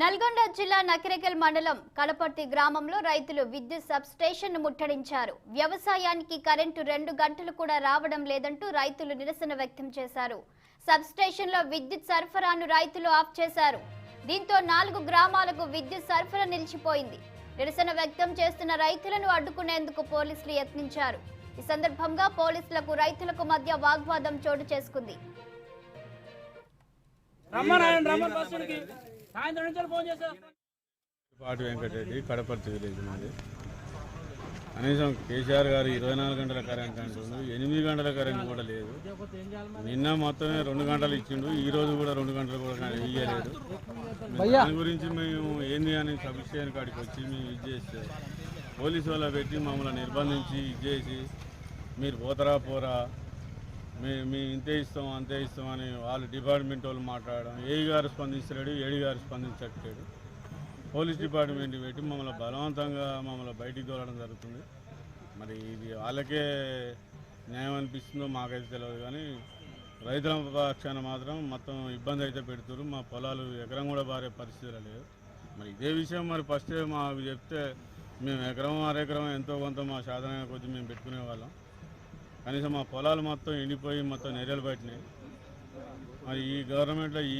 నల్గొండ జిల్లా నకిరేకల్ మండలం కడపర్తి గ్రామంలో రైతులు విద్యుత్ సబ్ స్టేషన్ ముట్టడించారు. వ్యవసాయానికి కరెంటు రెండు గంటలు కూడా రావడం లేదంటూ రైతులు నిరసన వ్యక్తం చేశారు. సబ్స్టేషన్లో విద్యుత్ సరఫరాను రైతులు ఆఫ్ చేశారు. దీంతో నాలుగు గ్రామాలకు విద్యుత్ సరఫరా నిలిచిపోయింది. నిరసన వ్యక్తం చేస్తున్న రైతులను అడ్డుకునేందుకు పోలీసులు యత్నించారు. ఈ సందర్భంగా పోలీసులకు రైతులకు మధ్య వాగ్వాదం చోటు చేసుకుంది. బస్సుడికి సాయంత్రం నుంచి ఫోన్ పాటి వెంకటరెడ్డి కడపర్తి విలేజ్ మాది కనీసం కేసీఆర్ గారు ఇరవై నాలుగు గంటల కరెంట్ అంటుండు ఎనిమిది గంటల కరెంట్ కూడా లేదు. నిన్న మొత్తమే రెండు గంటలు ఇచ్చిండు ఈ రోజు కూడా రెండు గంటలు కూడా ఇయ్యలేదు. దాని గురించి మేము ఏంది అని సబ్స్టేషన్ కాడికి వచ్చి మేము ఇది చేస్తే పోలీసు వాళ్ళ పెట్టి మమ్మల్ని నిర్బంధించి ఇది చేసి మీరు పోతారా పోరా మీ మీ ఇంతే ఇస్తాం అంతే ఇస్తాం అని వాళ్ళు డిపార్ట్మెంట్ వాళ్ళు మాట్లాడడం ఏఈ గారు స్పందించలేడు ఏడి గారు స్పందించట్లేడు పోలీస్ డిపార్ట్మెంట్ పెట్టి మమ్మల్ని బలవంతంగా మమ్మల్ని బయటికి తోలడం జరుగుతుంది. మరి ఇది వాళ్ళకే న్యాయం అనిపిస్తుందో మాకైతే తెలియదు కానీ రైతుల పక్షాన మాత్రం మొత్తం ఇబ్బంది అయితే పెడుతున్నారు మా పొలాలు ఎకరం కూడా బారే పరిస్థితులు లేదు మరి ఇదే విషయం మరి ఫస్ట్ మాకు చెప్తే మేము ఎకరం అరెకరం ఎంతో కొంత మా సాధన కొద్ది మేము పెట్టుకునే వాళ్ళం. కనీసం మా పొలాలు మొత్తం ఎండిపోయి మొత్తం నెర్యలు పట్టినాయి. మరి ఈ గవర్నమెంట్లో ఈ